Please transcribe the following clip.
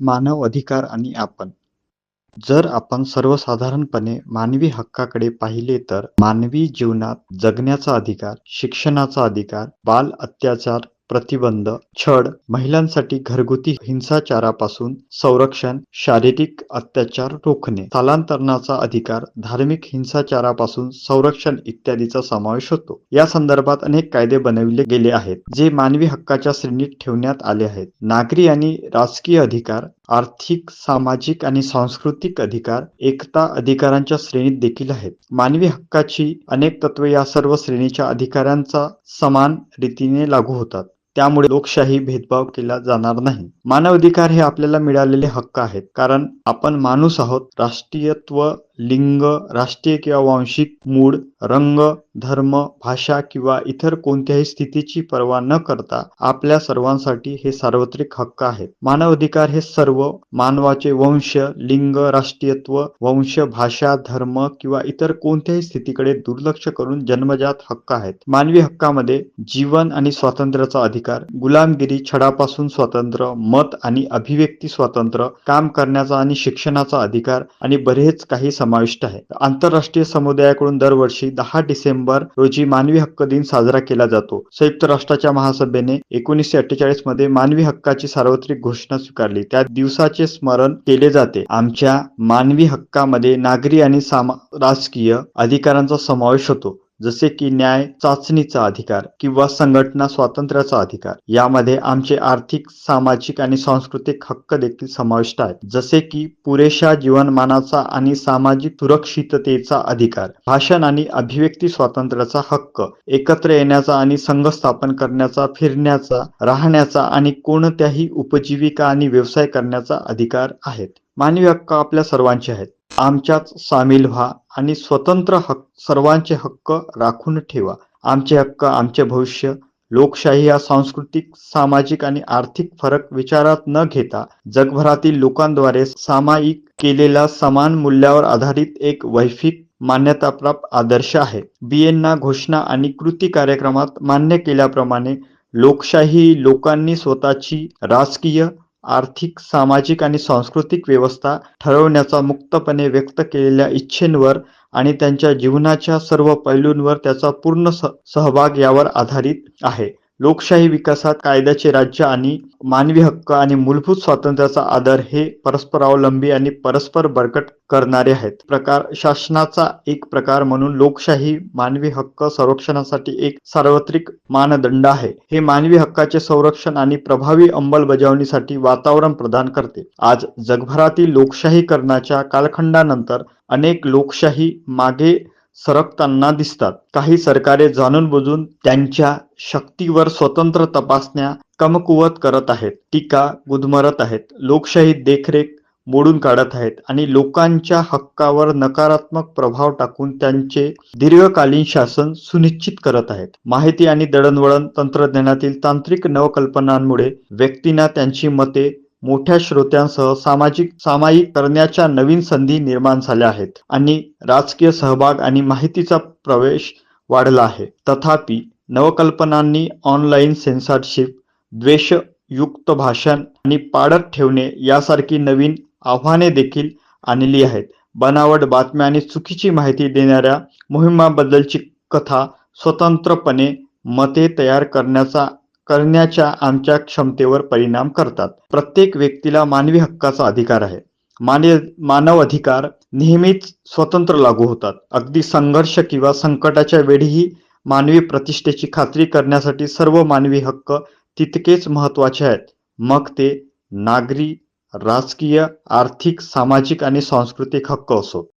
मानव अधिकार आणि आपण. जर आपण सर्वसाधारणपणे मानवी हक्काकडे पाहिले तर मानवी जीवनात जगण्याचा अधिकार, शिक्षणाचा अधिकार, बाल अत्याचार प्रतिबंध, छळ, महिलांसाठी घरगुती हिंसाचारापासून संरक्षण, शारीरिक अत्याचार रोखणे, स्थलांतरणाचा अधिकार, धार्मिक हिंसाचारापासून संरक्षण इत्यादीचा समावेश होतो. या संदर्भात अनेक कायदे बनविले गेले आहेत, जे मानवी हक्काच्या श्रेणीत ठेवण्यात आले आहेत. नागरी आणि राजकीय अधिकार, आर्थिक, सामाजिक आणि सांस्कृतिक अधिकार एकता अधिकारांच्या श्रेणीत देखील आहेत. मानवी हक्काची अनेक तत्वे या सर्व श्रेणीच्या अधिकारांचा समान रीतीने लागू होतात. त्यामुळे लोकशाही भेदभाव केला जाणार नाही. मानवाधिकार हे आपल्याला मिळालेले हक्क आहेत, कारण आपण माणूस आहोत. राष्ट्रीयत्व, लिंग, राष्ट्रीय किंवा वांशिक मूळ, रंग, धर्म, भाषा किंवा इतर कोणत्याही स्थितीची पर्वा न करता आपल्या सर्वांसाठी हे सार्वत्रिक हक्क आहेत. मानवाधिकार हे सर्व मानवाचे वंश, लिंग, राष्ट्रीयत्व, वंश, भाषा, धर्म किंवा इतर कोणत्याही स्थितीकडे दुर्लक्ष करून जन्मजात हक्क आहेत. मानवी हक्कामध्ये जीवन आणि स्वातंत्र्याचा अधिकार, गुलामगिरी, छडापासून स्वातंत्र्य, मत आणि अभिव्यक्ती स्वातंत्र्य, काम करण्याचा आणि शिक्षणाचा अधिकार आणि बरेच काही समाविष्ट आहे. आंतरराष्ट्रीय समुदायाकडून दरवर्षी दहा डिसेंबर रोजी मानवी हक्क दिन साजरा केला जातो. संयुक्त राष्ट्राच्या महासभेने एकोणीसशे अठ्ठेचाळीसमध्ये मानवी हक्काची सार्वत्रिक घोषणा स्वीकारली. त्या दिवसाचे स्मरण केले जाते. आमच्या मानवी हक्कामध्ये नागरी आणि राजकीय अधिकारांचा समावेश होतो, जसे की न्याय चाचणीचा अधिकार किंवा संघटना स्वातंत्र्याचा अधिकार. यामध्ये आमचे आर्थिक, सामाजिक आणि सांस्कृतिक हक्क देखील समाविष्ट आहेत, जसे की पुरेशा जीवनमानाचा आणि सामाजिक सुरक्षिततेचा अधिकार, भाषण आणि अभिव्यक्ती स्वातंत्र्याचा हक्क, एकत्र येण्याचा आणि संघ स्थापन करण्याचा, फिरण्याचा, राहण्याचा आणि कोणत्याही उपजीविका आणि व्यवसाय करण्याचा अधिकार आहेत. मानवी हक्क आपल्या सर्वांचे आहेत. आमच्यात सामील व्हा आणि स्वतंत्र सर्वांचे हक्क राखून ठेवा. आमचे हक्क, आमचे भविष्य. लोकशाही हा सांस्कृतिक, सामाजिक आणि आर्थिक फरक विचारात न घेता जगभरातील लोकांद्वारे सामायिक केलेला समान मूल्यावर आधारित एक वैश्विक मान्यताप्राप्त आदर्श आहे. व्हिएन्ना घोषणा आणि कृती कार्यक्रमात मान्य केल्याप्रमाणे लोकशाही लोकांनी स्वतःची राजकीय, आर्थिक, सामाजिक आणि सांस्कृतिक व्यवस्था ठरवण्याचा मुक्तपणे व्यक्त केलेल्या इच्छेंवर आणि त्यांच्या जीवनाच्या सर्व पैलूंवर त्याचा पूर्ण सहभाग यावर आधारित आहे. लोकशाही विकासात कायद्याचे राज्य आणि मानवी हक्क आणि मूलभूत स्वातंत्र्याचा आदर हे परस्परावलंबी आणि परस्पर बळकट करणारे आहेत. प्रकार शासनाचा एक प्रकार म्हणून लोकशाही मानवी हक्क संरक्षणासाठी एक सार्वत्रिक मानदंड आहे. हे मानवी हक्काचे संरक्षण आणि प्रभावी अंमलबजावणीसाठी वातावरण प्रदान करते. आज जगभरातील लोकशाहीकरणाच्या कालखंडानंतर अनेक लोकशाही मागे सरकताना दिसतात. काही सरकारे जाणून बुजून त्यांच्या शक्तीवर स्वतंत्र तपासण्या कमकुवत करत आहेत, टीका गुदमरत आहेत, लोकशाही देखरेख मोडून काढत आहेत आणि लोकांच्या हक्कावर नकारात्मक प्रभाव टाकून त्यांचे दीर्घकालीन शासन सुनिश्चित करत आहेत. माहिती आणि दळणवळण तंत्रज्ञानातील तांत्रिक नवकल्पनांमुळे व्यक्तींना त्यांची मते मोठ्या श्रोत्यांसह सामाजिक सामायिक करण्याच्या नवीन संधी निर्माण झाल्या आहेत आणि राजकीय सहभाग आणि माहितीचा प्रवेश वाढला आहे. तथापि, नवकल्पनांनी ऑनलाईन सेन्सॉरशिप, द्वेषयुक्त भाषण आणि पाडत ठेवणे यासारखी नवीन आव्हाने देखील आणली आहेत. बनावट बातम्या आणि चुकीची माहिती देणाऱ्या मोहिमाबद्दलची कथा स्वतंत्रपणे मते तयार करण्याचा करण्याच्या आमच्या क्षमतेवर परिणाम करतात. प्रत्येक व्यक्तीला मानवी हक्काचा अधिकार आहे. मानवाधिकार नेहमीच स्वतंत्र लागू होतात. अगदी संघर्ष किंवा संकटाच्या वेळीही मानवी प्रतिष्ठेची खात्री करण्यासाठी सर्व मानवी हक्क तितकेच महत्त्वाचे आहेत, मग ते नागरी, राजकीय, आर्थिक, सामाजिक आणि सांस्कृतिक हक्क असो